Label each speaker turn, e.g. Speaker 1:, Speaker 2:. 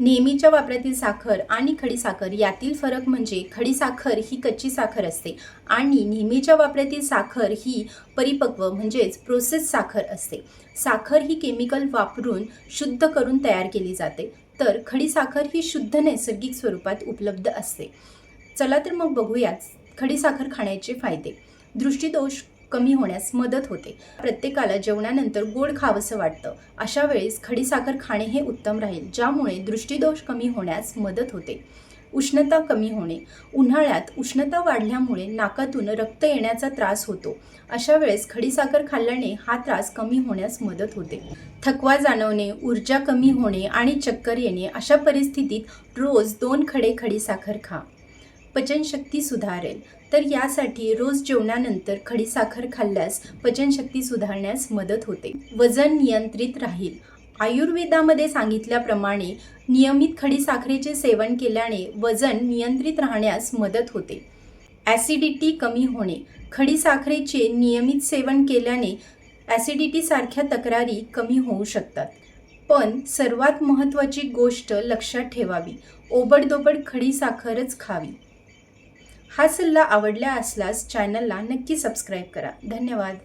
Speaker 1: नेहमीच्या वापरातील साखर आणि खडीसाखर यातील फरक म्हणजे खडीसाखर ही कच्ची साखर असते आणि नेहमीच्या वापरातील साखर ही परिपक्व म्हणजेच प्रोसेस साखर असते. साखर ही केमिकल वापरून शुद्ध करून तयार केली जाते. तर खडीसाखर ही शुद्ध नैसर्गिक स्वरूपात उपलब्ध असते. चला तर मग बघूयाच खडीसाखर खाण्याचे फायदे. दृष्टीदोष कमी होण्यास मदत होते. प्रत्येकाला जेवणानंतर गोड खावंसं वाटतं. अशा वेळेस खडीसाखर खाणे हे उत्तम राहील ज्यामुळे दृष्टीदोष कमी होण्यास मदत होते. उष्णता कमी होणे. उन्हाळ्यात उष्णता वाढल्यामुळे नाकातून रक्त येण्याचा त्रास होतो. अशा वेळेस खडीसाखर खाल्ल्याने हा त्रास कमी होण्यास मदत होते. थकवा जाणवणे ऊर्जा कमी होणे आणि चक्कर येणे अशा परिस्थितीत रोज दोन खडे खडीसाखर खा. पचनशक्ती सुधारेल. तर यासाठी रोज जेवणानंतर खडीसाखर खाल्ल्यास पचनशक्ती सुधारण्यास मदत होते. वजन नियंत्रित राहील. आयुर्वेदामध्ये सांगितल्याप्रमाणे नियमित खडीसाखरेचे सेवन केल्याने वजन नियंत्रित राहण्यास मदत होते. ॲसिडिटी कमी होणे. खडीसाखरेचे नियमित सेवन केल्याने ॲसिडिटीसारख्या तक्रारी कमी होऊ शकतात. पण सर्वात महत्त्वाची गोष्ट लक्षात ठेवावी. ओबडदोबड खडीसाखरच खावी. हा सल्ला आवडला असल्यास चॅनलला नक्की सबस्क्राईब करा. धन्यवाद.